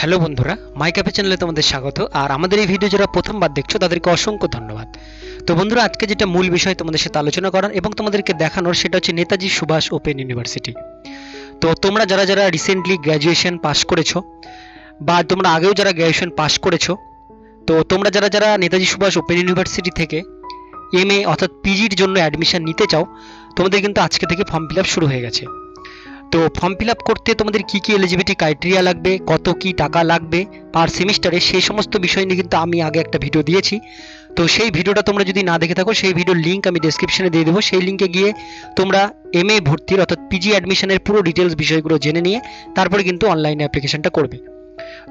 Hello বন্ধুরা, মাই cafe চ্যানেলে তোমাদের স্বাগত, আর আমাদের এই ভিডিও যারা প্রথমবার দেখছ, তাদেরকে অসংখ্য ধন্যবাদ। তো বন্ধুরা, আজকে যেটা মূল বিষয় তোমাদের সাথে আলোচনা করার এবং তোমাদেরকে দেখানোর, সেটা হচ্ছে নেতাজি সুভাষ ওপেন ইউনিভার্সিটি। তো তোমরা যারা যারা রিসেন্টলি গ্র্যাজুয়েশন পাস করেছ, বা তোমরা আগেও যারা গ্র্যাজুয়েশন পাস করেছ, তো তোমরা যারা যারা নেতাজি সুভাষ ওপেন ইউনিভার্সিটি থেকে এম এ অর্থাৎ পিজির জন্য অ্যাডমিশন নিতে চাও, তোমাদের কিন্তু আজকে থেকে ফর্ম ফিল আপ শুরু হয়ে গেছে। তো ফর্ম ফিল আপ করতে তোমাদের কি কি এলিজিবিলিটি ক্রাইটেরিয়া লাগবে, কত কি টাকা লাগবে পার সেমিস্টারে সেই সমস্ত বিষয় নিয়ে কিন্তু আমি আগে একটা ভিডিও দিয়েছি। তো সেই ভিডিওটা তোমরা যদি না দেখে থাকো, সেই ভিডিওর লিঙ্ক আমি ডেসক্রিপশনে দিয়ে দেবো। সেই লিঙ্কে গিয়ে তোমরা এম এ ভর্তির অর্থাৎ পিজি অ্যাডমিশনের পুরো ডিটেলস বিষয়গুলো জেনে নিয়ে তারপরে কিন্তু অনলাইনে অ্যাপ্লিকেশনটা করবে।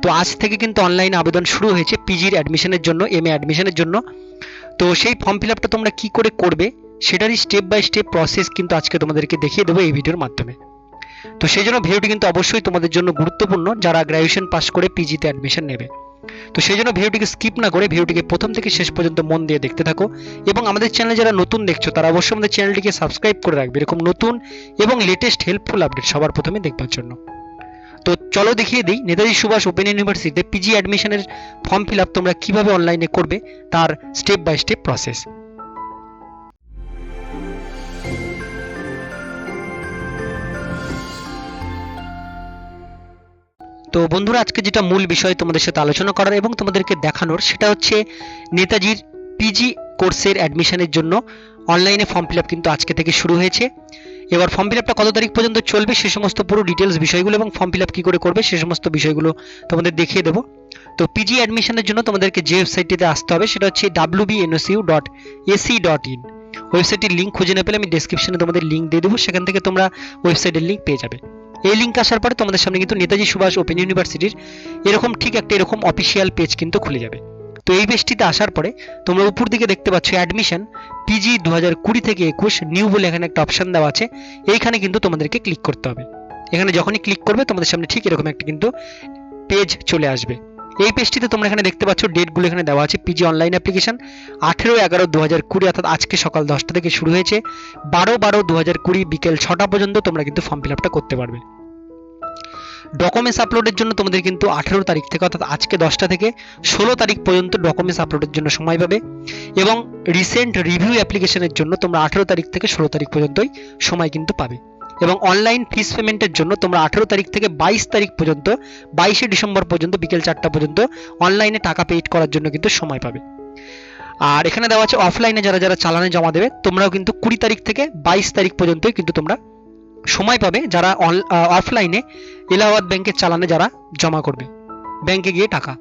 তো আজ থেকে কিন্তু অনলাইনে আবেদন শুরু হয়েছে পিজির অ্যাডমিশনের জন্য এম এ অ্যাডমিশনের জন্য। তো সেই ফর্ম ফিল আপটা তোমরা কি করে করবে, সেটারই স্টেপ বাই স্টেপ প্রসেস কিন্তু আজকে তোমাদেরকে দেখিয়ে দেবো এই ভিডিওর মাধ্যমে। তো সেই জন্য ভিডিওটি কিন্তু অবশ্যই তোমাদের জন্য গুরুত্বপূর্ণ যারা গ্র্যাজুয়েশন পাস করে পিজিতে অ্যাডমিশন নেবে। তো সেই জন্য ভিডিওটিকে স্কিপ না করে ভিডিওটিকে প্রথম থেকে শেষ পর্যন্ত মন দিয়ে দেখতে থাকো এবং আমাদের চ্যানেলে যারা নতুন দেখছ, তারা অবশ্যই আমাদের চ্যানেলটিকে সাবস্ক্রাইব করে রাখবে। এরকম নতুন এবং লেটেস্ট হেল্পফুল আপডেট সবার প্রথমে দেখবার জন্য। তো চলো দেখিয়ে দিই, নেতাজি সুভাষ ওপেন ইউনিভার্সিটিতে পিজি অ্যাডমিশনের ফর্ম ফিল আপ তোমরা কীভাবে অনলাইনে করবে, তার স্টেপ বাই স্টেপ প্রসেস তো বন্ধুরা, আজকে যেটা মূল বিষয় তোমাদের সাথে আলোচনা করার এবং তোমাদেরকে দেখানোর, সেটা হচ্ছে নেতাজির পিজি কোর্সের অ্যাডমিশনের জন্য অনলাইনে ফর্ম ফিল আপ কিন্তু আজকে থেকে শুরু হয়েছে। এবার ফর্ম ফিল আপটা কত তারিখ পর্যন্ত চলবে সে সমস্ত পুরো ডিটেলস বিষয়গুলো এবং ফর্ম ফিল আপ কী করে করবে সে সমস্ত বিষয়গুলো তোমাদের দেখিয়ে দেবো। তো পিজি অ্যাডমিশনের জন্য তোমাদেরকে যে ওয়েবসাইটটিতে আসতে হবে, সেটা হচ্ছে W BNSU dot AC dot in ওয়েবসাইটের লিঙ্ক খুঁজে না পেলে আমি ডেসক্রিপশনে তোমাদের লিঙ্ক দিয়ে দেবো, সেখান থেকে তোমরা ওয়েবসাইটের লিঙ্ক পেয়ে যাবে। এই লিঙ্ক আসার পরে তোমাদের সামনে কিন্তু নেতাজি সুভাষ ওপেন ইউনিভার্সিটির এরকম ঠিক একটা এরকম অফিসিয়াল পেজ কিন্তু খুলে যাবে। তো এই পেজটিতে আসার পরে তোমরা উপর দিকে দেখতে পাচ্ছ অ্যাডমিশন পিজি দু হাজার কুড়ি থেকে একুশ নিউ বলে এখানে একটা অপশান দেওয়া আছে। এইখানে কিন্তু তোমাদেরকে ক্লিক করতে হবে। এখানে যখনই ক্লিক করবে তোমাদের সামনে ঠিক এরকম একটা কিন্তু পেজ চলে আসবে। এই পেজটিতে তোমরা এখানে দেখতে পাচ্ছ, ডেটগুলো এখানে দেওয়া আছে পিজি অনলাইন অ্যাপ্লিকেশন আঠেরো এগারো দু হাজার কুড়ি, অর্থাৎ আজকে সকাল দশটা থেকে শুরু হয়েছে। বারো বারো দু হাজার কুড়ি, বিকেল ছটা পর্যন্ত তোমরা কিন্তু ফর্ম ফিল আপটা করতে পারবে। ডকুমেন্টস আপলোডের জন্য তোমাদের কিন্তু আঠেরো তারিখ থেকে, অর্থাৎ আজকে দশটা থেকে ষোলো তারিখ পর্যন্ত ডকুমেন্টস আপলোডের জন্য সময় পাবে এবং রিসেন্ট রিভিউ অ্যাপ্লিকেশনের জন্য তোমরা আঠেরো তারিখ থেকে ষোলো তারিখ পর্যন্তই সময় কিন্তু পাবে। এবং অনলাইন ফিস পেমেন্টের জন্য তোমরা আঠেরো তারিখ থেকে বাইশ তারিখ পর্যন্ত, বাইশে ডিসেম্বর পর্যন্ত বিকেল চারটা পর্যন্ত অনলাইনে টাকা পেইড করার জন্য কিন্তু সময় পাবে। আর এখানে দেওয়া আছে অফলাইনে যারা যারা চালানে জমা দেবে, তোমরাও কিন্তু কুড়ি তারিখ থেকে বাইশ তারিখ পর্যন্তই কিন্তু তোমরা সময় পাবে যারা অফলাইনে এলাহাবাদ ব্যাংকের চালানে যারা জমা করবে ব্যাংকে গিয়ে টাকা।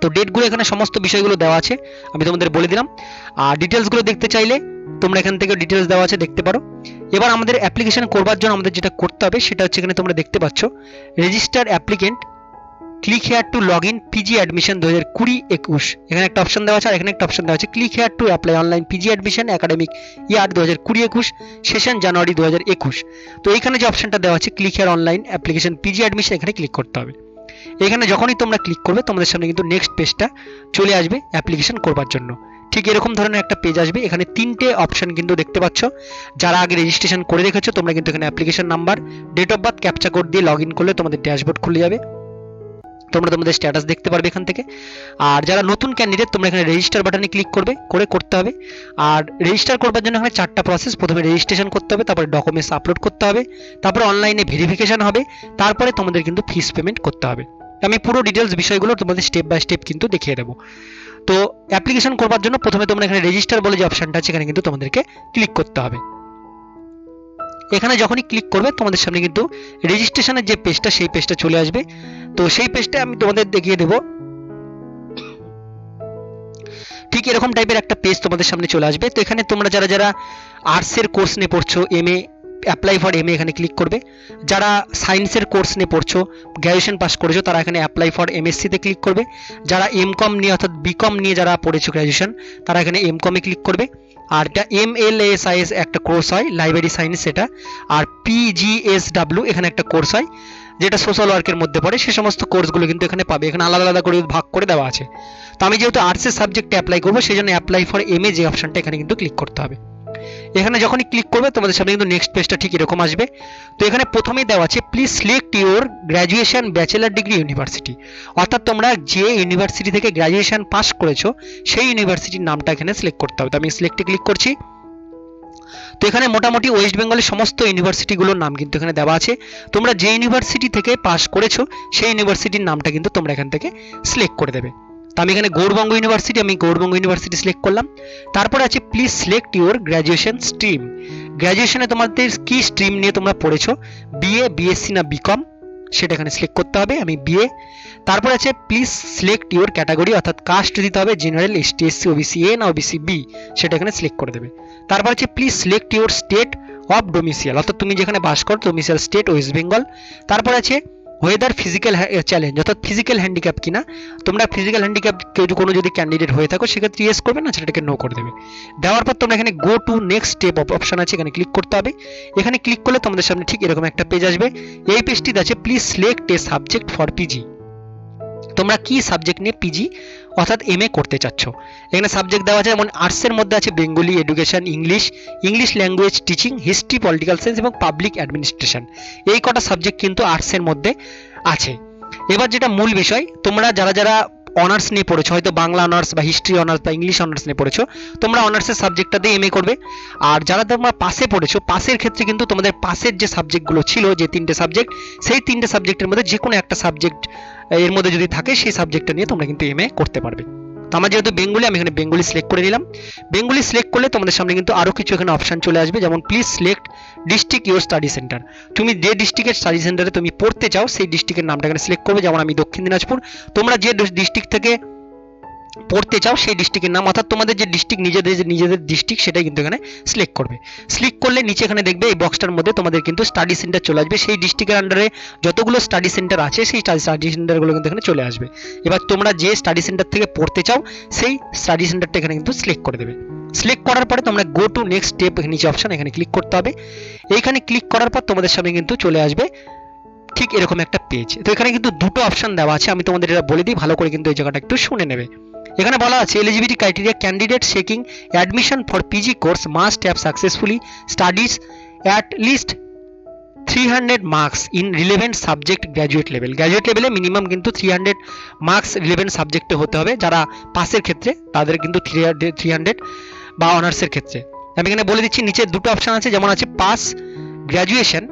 তো ডেটগুলো এখানে সমস্ত বিষয়গুলো দেওয়া আছে, আমি তোমাদের বলে দিলাম। আর ডিটেলসগুলো দেখতে চাইলে তোমরা এখান থেকে ডিটেলস দেওয়া আছে, দেখতে পারো। এবার আমাদের অ্যাপ্লিকেশন করবার জন্য আমাদের যেটা করতে হবে, সেটা হচ্ছে এখানে তোমরা দেখতে পাচ্ছ register applicant click here to log in PG admission দু হাজার কুড়ি একুশ। এখানে একটা অপশন দেওয়া আছে, আর এখানে একটা অপশন দেওয়া আছে click here to apply online PG admission academic year দু হাজার কুড়ি একুশ সেশন জানুয়ারি দু হাজার একুশ। তো এইখানে যে অপশনটা দেওয়া আছে click here online application PG admission এখানে ক্লিক করতে হবে। এখানে যখনই তোমরা ক্লিক করবে, তোমাদের সামনে কিন্তু নেক্সট পেজটা চলে আসবে অ্যাপ্লিকেশন করবার জন্য। ঠিক এরকম ধরনের একটা পেজ আসবে। এখানে তিনটে অপশন কিন্তু দেখতে পাচ্ছ। যারা আগে রেজিস্ট্রেশন করে রেখেছো, তোমরা কিন্তু এখানে application number date of birth captcha code দিয়ে লগ ইন করলে তোমাদের ড্যাশবোর্ড খুলে যাবে। তোমরা তোমাদের স্ট্যাটাস দেখতে পারবে এখান থেকে। আর যারা নতুন ক্যান্ডিডেট তোমরা এখানে রেজিস্টার বাটনে ক্লিক করবে, করে করতে হবে। আর রেজিস্টার করবার জন্য এখানে চারটা প্রসেস প্রথমে রেজিস্ট্রেশন করতে হবে, তারপরে ডকুমেন্টস আপলোড করতে হবে। তারপরে অনলাইনে ভেরিফিকেশন হবে। তারপরে তোমাদের কিন্তু ফিস পেমেন্ট করতে হবে। আমি পুরো ডিটেলস বিষয়গুলো তোমাদের স্টেপ বাই স্টেপ কিন্তু দেখিয়ে দেবো। তো অ্যাপ্লিকেশন করবার জন্য প্রথমে তোমরা এখানে রেজিস্টার বলে যে অপশনটা আছে, এখানে কিন্তু তোমাদেরকে ক্লিক করতে হবে। এখানে যখনই ক্লিক করবে, তোমাদের সামনে কিন্তু রেজিস্ট্রেশনের যে পেজটা সেই পেজটা চলে আসবে। তো সেই পেজটা আমি তোমাদের দেখিয়ে দেবো। ঠিক এরকম টাইপের একটা পেজ তোমাদের সামনে চলে আসবে। তো এখানে তোমরা যারা যারা আর্টসের কোর্স নিয়ে পড়ছো M A apply for M এখানে ক্লিক করবে। যারা সায়েন্সের কোর্স নিয়ে পড়ছো গ্র্যাজুয়েশন পাস করেছ, তারা এখানে অ্যাপ্লাই ফর এমএসসিতে ক্লিক করবে। যারা এম কম নিয়ে অর্থাৎ বিকম নিয়ে যারা পড়েছো গ্র্যাজুয়েশন তারা এখানে এম কমে ক্লিক করবে। আর এটা M L S I S একটা কোর্স হয় লাইব্রেরি সায়েন্স সেটা আর পিজিএসডাব্লিউ এখানে একটা কোর্স হয়, যেটা সোশ্যাল ওয়ার্কের মধ্যে পড়ে। সে সমস্ত কোর্সগুলো কিন্তু এখানে পাবে। এখানে আলাদা আলাদা করে ভাগ করে দেওয়া আছে। তো আমি যেহেতু আর্টসের সাবজেক্টে অ্যাপ্লাই করব, সেই জন্য অ্যাপ্লাই ফর এম এ যে অপশনটা এখানে কিন্তু ক্লিক করতে হবে। এখানে যখনই ক্লিক করবে, তোমাদের সামনে কিন্তু নেক্সট পেজটা ঠিক এরকম আসবে। তো এখানে প্রথমেই দেওয়া আছে please select your graduation bachelor degree university অর্থাৎ তোমরা যে ইউনিভার্সিটি থেকে গ্র্যাজুয়েশন পাস করেছ, সেই ইউনিভার্সিটির নামটা এখানে সিলেক্ট করতে হবে। তো আমি সিলেক্টে ক্লিক করছি। তো এখানে মোটামুটি ওয়েস্ট বেঙ্গলের সমস্ত ইউনিভার্সিটিগুলোর নাম কিন্তু এখানে দেওয়া আছে। তোমরা যে ইউনিভার্সিটি থেকে পাস করেছ, সেই ইউনিভার্সিটির নামটা কিন্তু তোমরা এখান থেকে সিলেক্ট করে দেবে। তো আমি এখানে গৌরবঙ্গ ইউনিভার্সিটি আমি গৌরবঙ্গ ইউনিভার্সিটি সিলেক্ট করলাম। তারপরে আছে please select your graduation stream গ্র্যাজুয়েশনে তোমাদের কি স্ট্রিম নিয়ে তোমরা পড়েছো? বিএ বিএসসি না বিকম সেটা এখানে সিলেক্ট করতে হবে, আমি বিএ তারপর আছে প্লিজ সিলেক্ট ইউর ক্যাটাগরি অর্থাৎ কাস্ট দিতে হবে general S ST SC OBC A না ওবিসি বি সেটা এখানে সিলেক্ট করে দেবে। তারপর আছে please select your state of domicile অর্থাৎ তুমি যেখানে বাস করো ডোমিসিয়াল স্টেট ওয়েস্ট বেঙ্গল তারপর আছে ওয়েদার ফিজিক্যাল চ্যালেঞ্জ অর্থাৎ ফিজিক্যাল হ্যান্ডিক্যাপ কিনা, তোমরা ফিজিক্যাল হ্যান্ডিক্যাপ কেউ কোনো যদি ক্যান্ডিডেট হয়ে থাকো, সেক্ষেত্রে ইয়েস করবে না, সেটাকে নো করে দেবে। দেওয়ার পর তোমরা এখানে go to next step option আছে, এখানে ক্লিক করতে হবে। এখানে ক্লিক করলে তোমাদের সামনে ঠিক এরকম একটা পেজ আসবে। এই পেজটিতে আছে please select a subject for PG তোমরা কি সাবজেক্ট নিয়ে পিজি অর্থাৎ এম করতে চাচ্ছ। এখানে সাবজেক্ট দেওয়া আছে, যেমন আর্টসের মধ্যে আছে Bengali education English English language teaching history political science এবং পাবলিক অ্যাডমিনিস্ট্রেশন এই কটা সাবজেক্ট কিন্তু আর্টসের মধ্যে আছে। এবার যেটা মূল বিষয়, তোমরা যারা যারা অনার্স নিয়ে পড়েছো, হয়তো বাংলা অনার্স বা হিস্ট্রি অনার্স বা ইংলিশ অনার্স নিয়ে পড়েছো, তোমরা অনার্সের সাবজেক্টটা দিয়ে এম এ করবে। আর যারা তোমরা পাশে পড়েছো, পাশের ক্ষেত্রে কিন্তু তোমাদের পাশের যে সাবজেক্টগুলো ছিল, যে তিনটে সাবজেক্ট সেই তিনটে সাবজেক্টের মধ্যে যে কোনো একটা সাবজেক্ট এর মধ্যে যদি থাকে, সেই সাবজেক্টটা নিয়ে তোমরা কিন্তু এম এ করতে পারবে। তো আমার যেহেতু বেঙ্গলি, আমি এখানে বেঙ্গলি সিলেক্ট করে নিলাম। বেঙ্গলি সিলেক্ট করলে তোমাদের সামনে কিন্তু আরও কিছু এখানে অপশান চলে আসবে। যেমন please select district your study centre তুমি যে ডিস্ট্রিক্টের স্টাডি সেন্টারে তুমি পড়তে চাও, সেই ডিস্ট্রিক্টের নামটা এখানে সিলেক্ট করবে। যেমন আমি দক্ষিণ দিনাজপুর। তোমরা যে ডিস্ট্রিক্ট থেকে পড়তে চাও সেই ডিস্ট্রিক্টের নাম, অর্থাৎ তোমাদের যে ডিস্ট্রিক্ট নিজেদের যে নিজেদের ডিস্ট্রিক্ট সেটাই কিন্তু এখানে সিলেক্ট করবে। সিলেক্ট করলে নিচে এখানে দেখবে এই বক্সটার মধ্যে তোমাদের কিন্তু স্টাডি সেন্টার চলে আসবে। সেই ডিস্ট্রিক্টের আন্ডারে যতগুলো স্টাডি সেন্টার আছে, সেই স্টাডি সেন্টারগুলো কিন্তু এখানে চলে আসবে। এবার তোমরা যে স্টাডি সেন্টার থেকে পড়তে চাও, সেই স্টাডি সেন্টারটা এখানে কিন্তু সিলেক্ট করে দেবে। সিলেক্ট করার পরে তোমরা গো টু নেক্সট স্টেপ নিচে অপশন এখানে ক্লিক করতে হবে। এইখানে ক্লিক করার পর তোমাদের সামনে কিন্তু চলে আসবে ঠিক এরকম একটা পেজ তো এখানে কিন্তু দুটো অপশন দেওয়া আছে, আমি তোমাদের এটা বলে দিই, ভালো করে কিন্তু এই জায়গাটা একটু শুনে নেবে। এখানে বলা আছে eligibility criteria candidate seeking admission for PG course must have successfully studies at least three hundred marks in relevant subject graduate level graduate লেভেলে মিনিমাম কিন্তু থ্রি হান্ড্রেড মার্কস রিলেভেন্ট সাবজেক্টে হতে হবে, যারা পাসের ক্ষেত্রে, তাদের কিন্তু থ্রি থ্রি হান্ড্রেড বা অনার্সের ক্ষেত্রে। আমি এখানে বলে দিচ্ছি, নিচে দুটো অপশন আছে, যেমন আছে pass graduation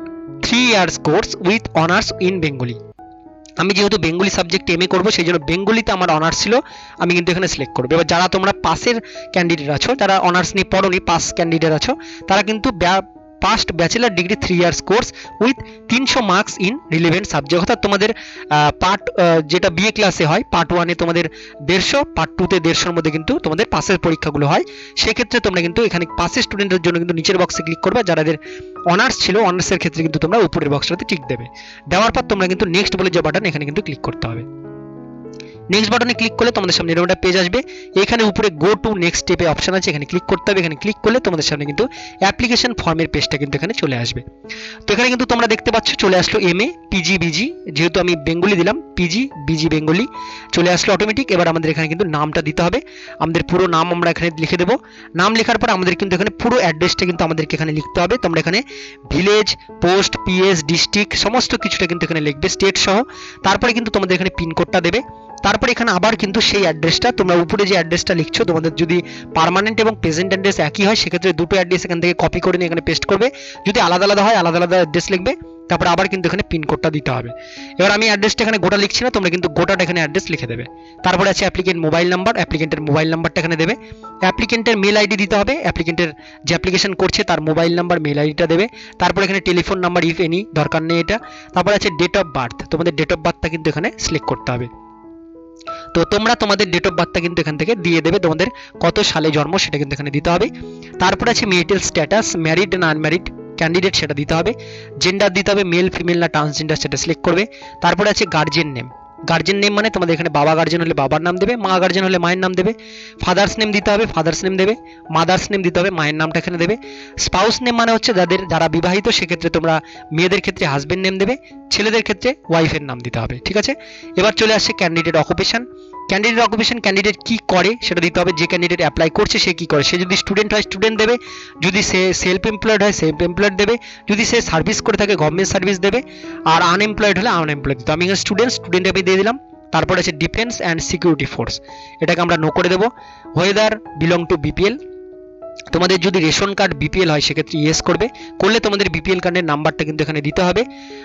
three years course with honours in Bengali আমি যেহেতু বেঙ্গলি সাবজেক্ট এম এ করব সেই জন্য বেঙ্গলিতে আমার অনার্স ছিল, আমি কিন্তু এখানে সিলেক্ট করব। এবার যারা তোমরা পাসের ক্যান্ডিডেট আছো, যারা অনার্স নিয়ে পড়োনি পাস ক্যান্ডিডেট আছো, তারা কিন্তু past bachelor degree three years course with তিনশো মার্কস ইন রিলেভেন্ট সাবজেক্ট অর্থাৎ তোমাদের পার্ট যেটা বিএ ক্লাসে হয় পার্ট ওয়ানে তোমাদের দেড়শো পার্ট টুতে দেড়শোর মধ্যে কিন্তু তোমাদের পাসের পরীক্ষাগুলো হয়। সেক্ষেত্রে তোমরা কিন্তু এখানে পাসের স্টুডেন্টের জন্য কিন্তু নিচের বক্সে ক্লিক করবে যাদের অনার্স ছিল অনার্সের ক্ষেত্রে কিন্তু তোমরা উপরের বক্সটাতে টিক দেবে। দেওয়ার পর তোমরা কিন্তু নেক্সট বলে যে বাটন এখানে কিন্তু ক্লিক করতে হবে। নেক্সট বাটনে ক্লিক করলে তোমাদের সামনে এরকম একটা পেজ আসবে। এখানে উপরে গো টু নেক্সট স্টেপে অপশন আছে, এখানে ক্লিক করতে হবে। এখানে ক্লিক করলে তোমাদের সামনে কিন্তু অ্যাপ্লিকেশন ফর্মের পেজটা কিন্তু এখানে চলে আসবে। তো এখানে কিন্তু তোমরা দেখতে পাচ্ছ, চলে আসলো এম এ পিজি বিজি যেহেতু আমি বেঙ্গলি দিলাম পিজি বিজি বেঙ্গলি চলে আসলো অটোমেটিক এবার আমাদের এখানে কিন্তু নামটা দিতে হবে। আমাদের পুরো নাম আমরা এখানে লিখে দেবো। নাম লেখার পর আমাদের কিন্তু এখানে পুরো অ্যাড্রেসটা কিন্তু আমাদেরকে এখানে লিখতে হবে। তোমরা এখানে ভিলেজ পোস্ট পিএস ডিস্ট্রিক্ট সমস্ত কিছুটা কিন্তু এখানে লিখবে স্টেট সহ। তারপরে কিন্তু তোমাদের এখানে পিনকোডটা দেবে। তারপরে এখানে আবার কিন্তু সেই অ্যাড্রেসটা তোমরা উপরে যে অ্যাড্রেসটা লিখছো, তোমাদের যদি পার্মানেন্ট এবং প্রেজেন্ট অ্যাড্রেস একই হয়, সেক্ষেত্রে দুটো অ্যাড্রেস এখান থেকে কপি করে নিয়ে এখানে পেস্ট করবে। যদি আলাদা আলাদা হয়, আলাদা আলাদা অ্যাড্রেস লিখবে, তারপরে আবার কিন্তু এখানে পিনকোডটা দিতে হবে। এবার আমি অ্যাড্রেসটা এখানে গোটা লিখছি না, তোমরা কিন্তু গোটাটা এখানে অ্যাড্রেস লিখে দেবে। তারপরে আছে অ্যাপ্লিকেন্ট মোবাইল নাম্বার অ্যাপ্লিকেন্টের মোবাইল নাম্বারটা এখানে দেবে। অ্যাপ্লিকেন্টের মেল আইডি দিতে হবে অ্যাপ্লিকেন্টের যে অ্যাপ্লিকেশন করছে, তার মোবাইল নাম্বার মেল আইডিটা দেবে। তারপর এখানে টেলিফোন নাম্বার ইফ এনি দরকার নেই এটা। তারপর আছে ডেট অফ বার্থ তোমাদের ডেট অফ বার্থটা কিন্তু এখানে সিলেক্ট করতে হবে। তো তোমরা তোমাদের ডেট অফ বার্থটা কিন্তু এখান থেকে দিয়ে দেবে, তোমাদের কত সালে জন্ম সেটা কিন্তু এখানে দিতে হবে। তারপর আছে মেরিটাল স্ট্যাটাস ম্যারিড না আনম্যারিড ক্যান্ডিডেট সেটা দিতে হবে। জেন্ডার দিতে হবে মেল ফিমেল না ট্রান্সজেন্ডার সেটা সিলেক্ট করবে। তারপরে আছে গার্জিয়ান নেম গার্জেন নেম মানে তোমাদের এখানে বাবা গার্জেন হলে বাবার নাম দেবে, মা গার্জেন হলে মায়ের নাম দেবে। ফাদার্স নেম দিতে হবে ফাদার্স নেম দেবে। মাদার্স নেম দিতে হবে, মায়ের নামটা এখানে দেবে। স্পাউস নেম মানে হচ্ছে যাদের, যারা বিবাহিত, সেক্ষেত্রে তোমরা মেয়েদের ক্ষেত্রে হাজবেন্ড নেম দেবে, ছেলেদের ক্ষেত্রে ওয়াইফের নাম দিতে হবে, ঠিক আছে? এবার চলে আসছে candidate occupation candidate occupation candidate কি করে, সেটা দিতে হবে। যে ক্যান্ডিডেট অ্যাপ্লাই করছে, সে কি করে? সে যদি স্টুডেন্ট হয় স্টুডেন্ট দেবে। যদি সে সেলফ এমপ্লয়েড হয় সেলফ এমপ্লয়েড দেবে। যদি সে সার্ভিস করে থাকে গভর্নমেন্ট সার্ভিস দেবে। আর আনএমপ্লয়েড হলে আনএমপ্লয়েড দিতে আমি এখানে স্টুডেন্ট স্টুডেন্ট আমি দিয়ে দিলাম। তারপরে আছে ডিফেন্স অ্যান্ড সিকিউরিটি ফোর্স এটাকে আমরা নো করে দেবো। ওয়েদার বিলং টু বিপিএল তোমাদের যদি রেশন কার্ড বিপিএল হয়, সেক্ষেত্রে ইয়েস করবে। করলে তোমাদের বিপিএল কার্ডের নাম্বারটা কিন্তু এখানে দিতে হবে।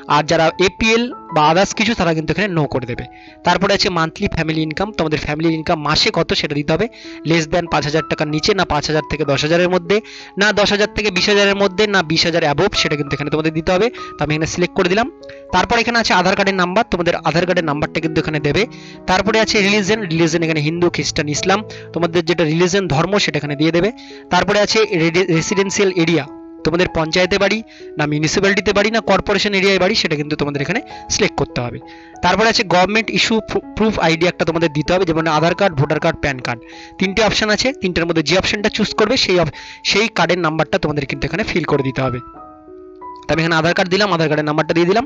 আর যারা এপিএল বা আদার্স কিছু, তারা কিন্তু এখানে নো করে দেবে। তারপরে আছে মান্থলি ফ্যামিলি ইনকাম তোমাদের ফ্যামিলির ইনকাম মাসে কত সেটা দিতে হবে। লেস দ্যান পাঁচ হাজার টাকার নিচে, না পাঁচ হাজার থেকে দশ হাজারের মধ্যে, না দশ হাজার থেকে বিশ হাজারের মধ্যে, না বিশ হাজার অ্যাবোভ সেটা কিন্তু এখানে তোমাদের দিতে হবে। তো আমি এখানে সিলেক্ট করে দিলাম। তারপর এখানে আছে আধার কার্ডের নাম্বার, তোমাদের আধার কার্ডের নাম্বারটা কিন্তু এখানে দেবে। তারপরে আছে রিলিজন রিলিজন এখানে হিন্দু, খ্রিস্টান, ইসলাম, তোমাদের যেটা রিলিজন ধর্ম সেটা এখানে দিয়ে দেবে। তারপরে আছে রেসিডেন্সিয়াল এরিয়া তোমাদের পঞ্চায়েতে বাড়ি না মিউনিসিপ্যালিটিতে বাড়ি না কর্পোরেশন এরিয়ায় বাড়ি, সেটা কিন্তু তোমাদের এখানে সিলেক্ট করতে হবে। তারপরে আছে গভর্নমেন্ট ইস্যু প্রুফ আইডি একটা তোমাদের দিতে হবে, যেমন Aadhaar card, voter card, PAN card. তিনটে অপশন আছে, তিনটের মধ্যে যে অপশনটা চুজ করবে, সেই সেই কার্ডের নাম্বারটা তোমাদের কিন্তু এখানে ফিল করে দিতে হবে। তো আমি এখানে আধার কার্ড দিলাম, আধার কার্ডের নাম্বারটা দিয়ে দিলাম।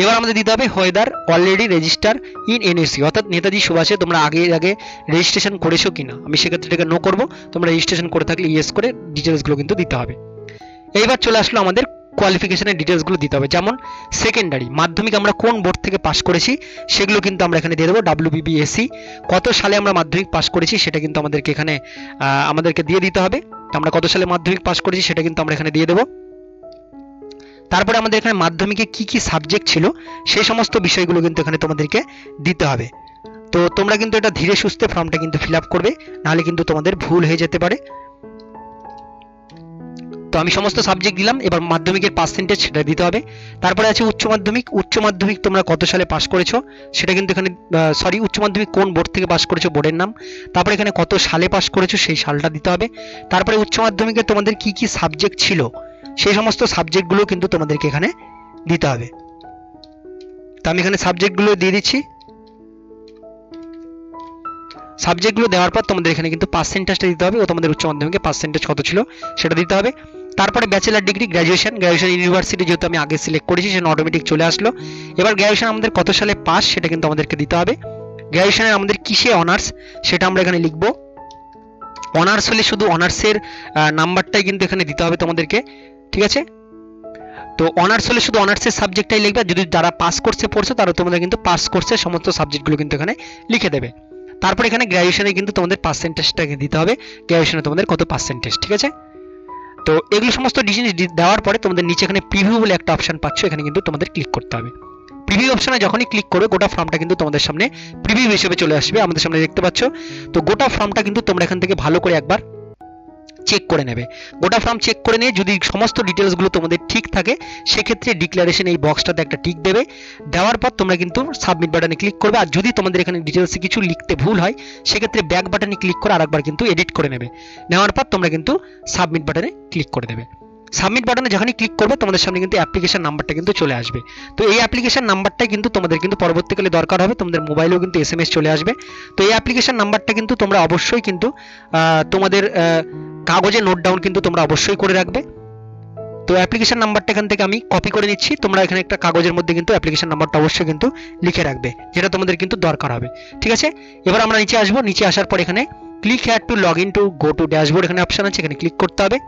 এবার আমাদের দিতে হবে whether already register in NSC অর্থাৎ নেতাজি সুভাষে তোমরা আগে আগে রেজিস্ট্রেশন করেছ কিনা? আমি সেক্ষেত্রে এটাকে নো করব, তোমরা রেজিস্ট্রেশন করে থাকলে ইয়েস করে ডিটেলসগুলো কিন্তু দিতে হবে। এইবার চলে আসলো আমাদের কোয়ালিফিকেশনের ডিটেলসগুলো দিতে হবে, যেমন সেকেন্ডারি মাধ্যমিক আমরা কোন বোর্ড থেকে পাস করেছি, সেগুলো কিন্তু আমরা এখানে দিয়ে দেবো ডাব্লিউবিবিএসসি কত সালে আমরা মাধ্যমিক পাস করেছি সেটা কিন্তু আমাদেরকে এখানে আমাদেরকে দিয়ে দিতে হবে। আমরা কত সালে মাধ্যমিক পাস করেছি সেটা কিন্তু আমরা এখানে দিয়ে দেবো। তারপরে আমাদের এখানে মাধ্যমিকে কি কি সাবজেক্ট ছিল, সেই সমস্ত বিষয়গুলো কিন্তু এখানে তোমাদেরকে দিতে হবে। তো তোমরা কিন্তু এটা ধীরে সুস্থে ফর্মটা কিন্তু ফিল আপ করবে, নাহলে কিন্তু তোমাদের ভুল হয়ে যেতে পারে। তো আমি সমস্ত সাবজেক্ট দিলাম, এবার মাধ্যমিকের পার্সেন্টেজ সেটা দিতে হবে। তারপরে আছে উচ্চ মাধ্যমিক। উচ্চ মাধ্যমিক তোমরা কত সালে পাশ করেছ, সেটা কিন্তু এখানে সরি উচ্চ মাধ্যমিক কোন বোর্ড থেকে পাশ করেছ বোর্ডের নাম। তারপরে এখানে কত সালে পাশ করেছ, সেই সালটা দিতে হবে। তারপরে উচ্চ মাধ্যমিকে তোমাদের কি কি সাবজেক্ট ছিল সেই সমস্ত সাবজেক্টগুলো কিন্তু তোমাদেরকে এখানে দিতে হবে। তো আমি এখানে সাবজেক্টগুলো দিয়ে দিচ্ছি। সাবজেক্টগুলো দেওয়ার পর তোমাদের এখানে কিন্তু পার্সেন্টেজটা দিতে হবে ও তোমাদের উচ্চ মাধ্যমিকে পার্সেন্টেজ কত ছিল সেটা দিতে হবে। তারপরে bachelor degree graduation graduation university যেহেতু আমি আগে সিলেক্ট করেছি সেটা অটোমেটিক চলে আসলো। এবার গ্র্যাজুয়েশন আমাদের কত সালে পাস সেটা কিন্তু আমাদেরকে দিতে হবে। গ্র্যাজুয়েশনের আমাদের কিসে অনার্স সেটা আমরা এখানে লিখব। অনার্স হলে শুধু অনার্সের নাম্বারটাই কিন্তু এখানে দিতে হবে তোমাদেরকে, ঠিক আছে? তো অনার্স হলে শুধু অনার্সের সাবজেক্টটাই লিখবে যদি যারা পাস কোর্সে পড়ছো, তারা তোমাদের কিন্তু পাস কোর্সের সমস্ত সাবজেক্টগুলো কিন্তু এখানে লিখে দেবে। তারপর এখানে গ্র্যাজুয়েশনে কিন্তু তোমাদের পার্সেন্টেজটাকে দিতে হবে গ্র্যাজুয়েশনে তোমাদের কত পার্সেন্টেজ ঠিক আছে? তো এগুলো সমস্ত ডিটেলস দেওয়ার পরে তোমাদের নিচে এখানে প্রিভিউ বলে একটা অপশন পাচ্ছ, এখানে কিন্তু তোমাদের ক্লিক করতে হবে। প্রিভিউ অপশনে যখনই ক্লিক করবে, গোটা ফর্মটা কিন্তু তোমাদের সামনে প্রিভিউ হিসেবে চলে আসবে। আমাদের সামনে দেখতে পাচ্ছ? তো গোটা ফর্মটা কিন্তু তোমরা এখান থেকে ভালো করে একবার চেক করে নেবে। গোটা ফর্ম চেক করে নিয়ে যদি সমস্ত ডিটেলসগুলো তোমাদের ঠিক থাকে, সেক্ষেত্রে ডিক্লারেশন এই বক্সটাতে একটা টিক দেবে। দেওয়ার পর তোমরা কিন্তু সাবমিট বাটনে ক্লিক করবে। আর যদি তোমাদের এখানে ডিটেলসে কিছু লিখতে ভুল হয়, সেক্ষেত্রে ব্যাক বাটনে ক্লিক করে আরেকবার কিন্তু এডিট করে নেবে। নেওয়ার পর তোমরা কিন্তু সাবমিট বাটনে ক্লিক করে দেবে। সাবমিট বাটনে যখনই ক্লিক করবে, তোমাদের সামনে কিন্তু অ্যাপ্লিকেশন নাম্বারটা কিন্তু চলে আসবে। তো এই অ্যাপ্লিকেশন নাম্বারটাই কিন্তু তোমাদের কিন্তু পরবর্তীকালে দরকার হবে, তোমাদের মোবাইলেও কিন্তু এস চলে আসবে। তো এই অ্যাপ্লিকেশন নাম্বারটা কিন্তু তোমরা অবশ্যই কিন্তু তোমাদের কাগজে নোট ডাউন কিন্তু তোমরা অবশ্যই করে রাখবে। তো অ্যাপ্লিকেশন নাম্বারটা এখান থেকে আমি কপি করে নিচ্ছি, তোমরা এখানে একটা কাগজের মধ্যে কিন্তু অ্যাপ্লিকেশন নাম্বারটা অবশ্যই কিন্তু লিখে রাখবে, যেটা তোমাদের কিন্তু দরকার হবে। ঠিক আছে? এবার আমরা নিচে আসব, নিচে আসার পর এখানে click had to log in to go to dashboard এখানে অপশন আছে, এখানে ক্লিক করতে হবে।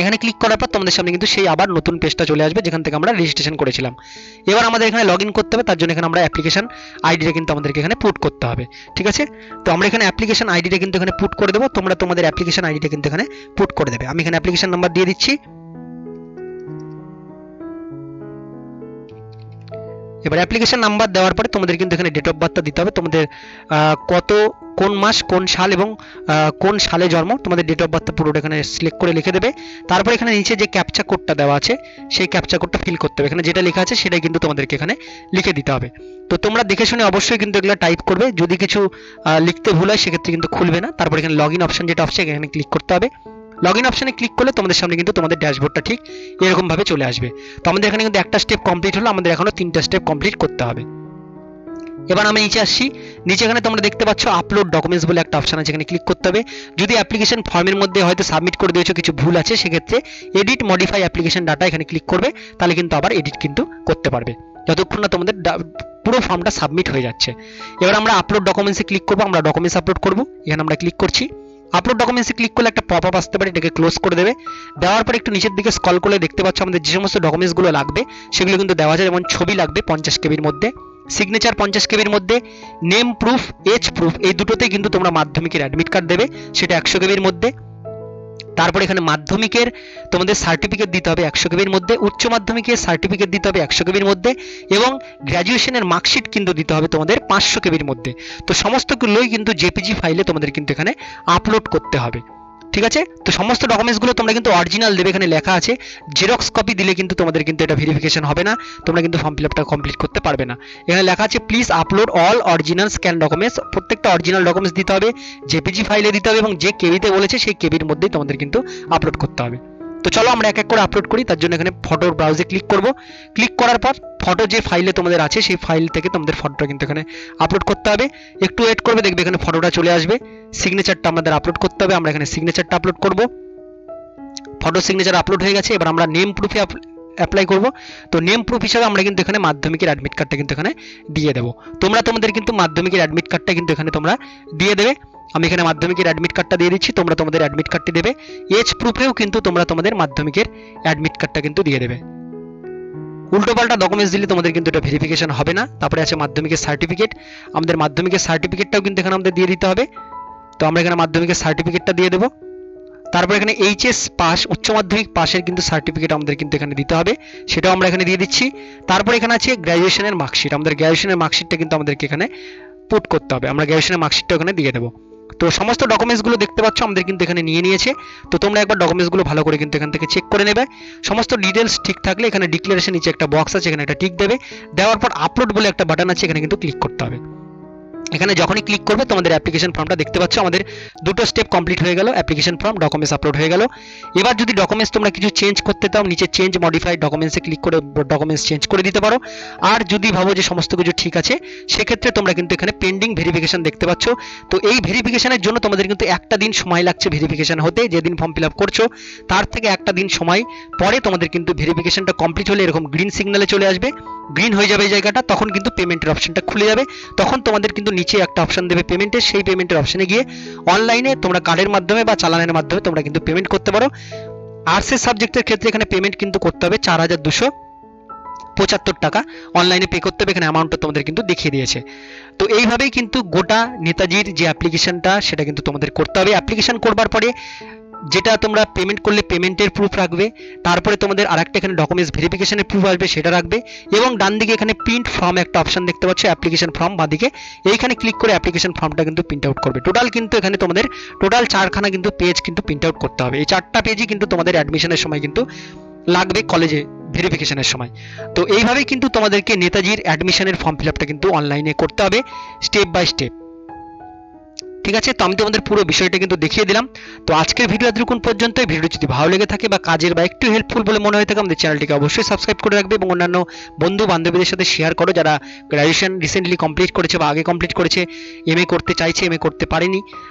এখানে ক্লিক করার পর তোমাদের সামনে কিন্তু সেই আবার নতুন পেজটা চলে আসবে, যেখান থেকে আমরা রেজিস্ট্রেশন করেছিলাম। এবার আমাদের এখানে লগ করতে হবে, তার জন্য এখানে আমরা অ্যাপ্লিকেশন আইডিটা কিন্তু আমাদেরকে এখানে পুট করতে হবে, ঠিক আছে? তো আমরা এখানে অ্যাপ্লিকেশন আইডিটা কিন্তু এখানে পুট করে দেবো, তোমরা তোমাদের অ্যাপ্লিকেশন আইডিটা কিন্তু এখানে পুট করে দেবে। আমি এখানে অ্যাপ্লিকেশন নাম্বার দিয়ে দিচ্ছি। এবার অ্যাপ্লিকেশন নাম্বার দেওয়ার পরে তোমাদের কিন্তু এখানে ডেট অফ বার্থটা দিতে হবে। তোমাদের কত, কোন মাস, কোন সাল এবং কোন সালে জন্ম, তোমাদের ডেট অফ বার্থটা পুরোটা এখানে সিলেক্ট করে লিখে দেবে। তারপর এখানে নিচে যে ক্যাপচা কোডটা দেওয়া আছে, সেই ক্যাপচা কোডটা ফিল করতে হবে। এখানে যেটা লেখা আছে, সেটাই কিন্তু তোমাদেরকে এখানে লিখে দিতে হবে। তো তোমরা দেখে শুনে অবশ্যই কিন্তু এগুলো টাইপ করবে। যদি কিছু লিখতে ভুল হয়, সেক্ষেত্রে কিন্তু খুলবে না। তারপর এখানে লগ ইন অপশন যেটা অপশন এখানে ক্লিক করতে হবে। লগ ইন অপশনে ক্লিক করলে তোমাদের সামনে কিন্তু তোমাদের ড্যাশবোর্ডটা ঠিক এরকম ভাবে চলে আসবে। তো আমাদের এখানে কিন্তু একটা স্টেপ কমপ্লিট হলো, আমাদের এখনও তিনটা স্টেপ কমপ্লিট করতে হবে। এবার আমি নিচে আসছি। নিচে এখানে তোমরা দেখতে পাচ্ছ আপলোড ডকুমেন্টস বলে একটা অপশন আছে, এখানে ক্লিক করতে হবে। যদি অ্যাপ্লিকেশন ফর্মের মধ্যে হয়তো সাবমিট করে দিয়েছ, কিছু ভুল আছে, সেক্ষেত্রে এডিট মডিফাই অ্যাপ্লিকেশন ডাটা এখানে ক্লিক করবে, তাহলে কিন্তু আবার এডিট কিন্তু করতে পারবে। যতক্ষণ না তোমাদের পুরো ফর্মটা সাবমিট হয়ে যাচ্ছে। এবার আমরা আপলোড ডকুমেন্টসে ক্লিক করব, আমরা ডকুমেন্টস আপলোড করব। এখানে আমরা ক্লিক করছি। আপলোড ডকুমেন্টসে ক্লিক করলে একটা পপ আপ আসতে পারে, এটাকে ক্লোজ করে দেবে। দেওয়ার পর একটু নিচের দিকে স্কল করলে দেখতে পাচ্ছ আমাদের যে সমস্ত ডকুমেন্টসগুলো লাগবে, সেগুলো কিন্তু দেওয়া যায় যেমন ছবি লাগবে পঞ্চাশ কেবির মধ্যে সিগনেচার পঞ্চাশ কেবির মধ্যে নেম প্রুফ এজ প্রুফ এই দুটোতেই কিন্তু তোমরা মাধ্যমিকের অ্যাডমিট কার্ড দেবে, সেটা একশো কেবির মধ্যে। তারপর এখানে মাধ্যমিকের তোমাদের সার্টিফিকেট দিতে হবে একশো কেবির মধ্যে, উচ্চ মাধ্যমিকের সার্টিফিকেট দিতে হবে একশো কেবির মধ্যে এবং গ্র্যাজুয়েশনের মার্কশিট কিন্তু দিতে হবে তোমাদের পাঁচশো কেবির মধ্যে। তো সমস্তগুলোই কিন্তু জেপিজি ফাইলে তোমাদের কিন্তু এখানে আপলোড করতে হবে। ঠিক আছে? তো সমস্ত ডকুমেন্টসগুলো তোমরা কিন্তু অরিজিনাল দেবে, এখানে লেখা আছে। জেরক্স কপি দিলে কিন্তু তোমাদের কিন্তু এটা ভেরিফিকেশন হবে না। তোমরা কিন্তু ফর্ম ফিল আপটা কমপ্লিট করতে পারবে না। এখানে লেখা আছে please upload all original scan documents প্রত্যেকটা অরিজিনাল ডকুমেন্টস দিতে হবে। জেপিজি ফাইলে দিতে হবে এবং যে কেবিতে বলেছে, সেই কেবির মধ্যেই তোমাদের কিন্তু আপলোড করতে হবে। তো চলো আমরা এক এক করে আপলোড করি, তার জন্য এখানে ফটোর ব্রাউজে ক্লিক করব। ক্লিক করার পর ফটো যে ফাইলে তোমাদের আছে, সেই ফাইল থেকে তোমাদের ফটোটা কিন্তু এখানে আপলোড করতে হবে। একটু ওয়েট করবে, দেখবে এখানে ফটোটা চলে আসবে। সিগনেচারটা আমাদের আপলোড করতে হবে, আমরা এখানে সিগনেচারটা আপলোড করব। ফটো সিগনেচার আপলোড হয়ে গেছে, এবার আমরা নেম প্রুফে অ্যাপ্লাই করব। তো নেম প্রুফ হিসাবে আমরা কিন্তু এখানে মাধ্যমিকের অ্যাডমিট কার্ডটা কিন্তু এখানে দিয়ে দেবো। তোমরা তোমাদের কিন্তু মাধ্যমিকের অ্যাডমিট কার্ডটা কিন্তু এখানে তোমরা দিয়ে দেবে। আমি এখানে মাধ্যমিকের অ্যাডমিট কার্ডটা দিয়ে দিচ্ছি, তোমরা তোমাদের অ্যাডমিট কার্ডটি দেবে। এজ প্রুফেও কিন্তু তোমরা তোমাদের মাধ্যমিকের অ্যাডমিট কার্ডটা কিন্তু দিয়ে দেবে। উল্টোপাল্টা ডকুমেন্টস দিলে তোমাদের কিন্তু এটা ভেরিফিকেশন হবে না। তারপরে আছে মাধ্যমিকের সার্টিফিকেট আমাদের মাধ্যমিকের সার্টিফিকেটটাও কিন্তু এখানে আমাদের দিয়ে দিতে হবে। তো আমরা এখানে মাধ্যমিকের সার্টিফিকেটটা দিয়ে দেবো। তারপর এখানে এইচএস পাস উচ্চ মাধ্যমিক পাশের কিন্তু সার্টিফিকেট আমাদের কিন্তু এখানে দিতে হবে। সেটাও আমরা এখানে দিয়ে দিচ্ছি। তারপর এখানে আছে গ্র্যাজুয়েশনের মার্কশিট আমাদের গ্র্যাজুয়েশনের মার্কশিটটা কিন্তু আমাদেরকে এখানে পুট করতে হবে। আমরা গ্র্যাজুয়েশনের মার্কশিটটা ওখানে দিয়ে দেবো। তো সমস্ত ডকুমেন্টসগুলো দেখতে পাচ্ছ, আমাদের কিন্তু এখানে নিয়ে নিয়েছে। তো তোমরা একবার ডকুমেন্টসগুলো ভালো করে কিন্তু এখান থেকে চেক করে নেবে। সমস্ত ডিটেলস ঠিক থাকলে এখানে ডিক্লারেশন নিচে একটা বক্স আছে, এখানে একটা টিক দেবে। দেওয়ার পর আপলোড বলে একটা বাটন আছে, এখানে কিন্তু ক্লিক করতে হবে। এখানে যখনই ক্লিক করবে, তোমাদের অ্যাপ্লিকেশন ফর্মটা দেখতে পাচ্ছ, আমাদের দুটো স্টেপ কমপ্লিট হয়ে গেল অ্যাপ্লিকেশন ফর্ম ডকুমেন্টস আপলোড হয়ে গেল। এবার যদি ডকুমেন্টস তোমরা কিছু চেঞ্জ করতে চাও, নিচে চেঞ্জ মডিফাই ডকুমেন্টসে ক্লিক করে ডকুমেন্টস চেঞ্জ করে দিতে পারো। আর যদি ভাবো যে সমস্ত কিছু ঠিক আছে, সেক্ষেত্রে তোমরা কিন্তু এখানে পেন্ডিং ভেরিফিকেশন দেখতে পাচ্ছ। তো এই ভেরিফিকেশনের জন্য তোমাদের কিন্তু একটা দিন সময় লাগছে ভেরিফিকেশন হতে, যেদিন ফর্ম ফিল আপ করছ, তার থেকে একটা দিন সময় পরে তোমাদের কিন্তু ভেরিফিকেশনটা কমপ্লিট হলে এরকম গ্রিন সিগনালে চলে আসবে। গ্রিন হয়ে যাবে এই জায়গাটা, তখন কিন্তু পেমেন্টের অপশনটা খুলে যাবে। তখন তোমাদের কিন্তু নিচে একটা অপশন দেবে পেমেন্টের সেই পেমেন্টের অপশনে গিয়ে অনলাইনে তোমরা কার্ডের মাধ্যমে বা চালানের মাধ্যমে তোমরা কিন্তু পেমেন্ট করতে পারো। আর্টসের সাবজেক্টের ক্ষেত্রে এখানে পেমেন্ট কিন্তু করতে হবে চার হাজার দুশো পঁচাত্তর টাকা। অনলাইনে পে করতে হবে, এখানে অ্যামাউন্টটা তোমাদের কিন্তু দেখিয়ে দিয়েছে। তো এইভাবেই কিন্তু গোটা নেতাজির যে অ্যাপ্লিকেশনটা সেটা কিন্তু তোমাদের করতে হবে। অ্যাপ্লিকেশন করবার পরে যেটা তোমরা পেমেন্ট করলে পেমেন্টের প্রুফ রাখবে, তারপরে তোমাদের আরেকটা এখানে ডকুমেন্টস ভেরিফিকেশনের প্রুফ আসবে, সেটা রাখবে, এবং ডান দিকে এখানে প্রিন্ট ফর্ম একটা অপশন দেখতে পাচ্ছ অ্যাপ্লিকেশন ফর্ম বাদিকে এইখানে ক্লিক করে অ্যাপ্লিকেশন ফর্মটা কিন্তু প্রিন্ট আউট করবে। টোটাল কিন্তু এখানে তোমাদের টোটাল চারখানা কিন্তু পেজ কিন্তু প্রিন্ট আউট করতে হবে। এই চারটা পেজই কিন্তু তোমাদের অ্যাডমিশনের সময় কিন্তু লাগবে কলেজে ভেরিফিকেশনের সময়। তো এইভাবেই কিন্তু তোমাদেরকে নেতাজির অ্যাডমিশনের ফর্ম ফিল আপটা কিন্তু অনলাইনে করতে হবে স্টেপ বাই স্টেপ ঠিক আছে? তো আমি তোমাদের পুরো বিষয়টা কিন্তু দেখিয়ে দিলাম। তো আজকের ভিডিও এতটুকুন পর্যন্ত ভিডিও যদি ভালো লেগে থাকে বা কাজের বা একটু হেল্পফুল বলে মনে হয়ে থাকে, আমাদের চ্যানেলটিকে অবশ্যই সাবস্ক্রাইব করে রাখবে এবং অন্যান্য বন্ধু বান্ধবীদের সাথে শেয়ার করো যারা গ্র্যাজুয়েশন রিসেন্টলি কমপ্লিট করেছে বা আগে কমপ্লিট করেছে এম করতে চাইছে এম করতে পারেনি।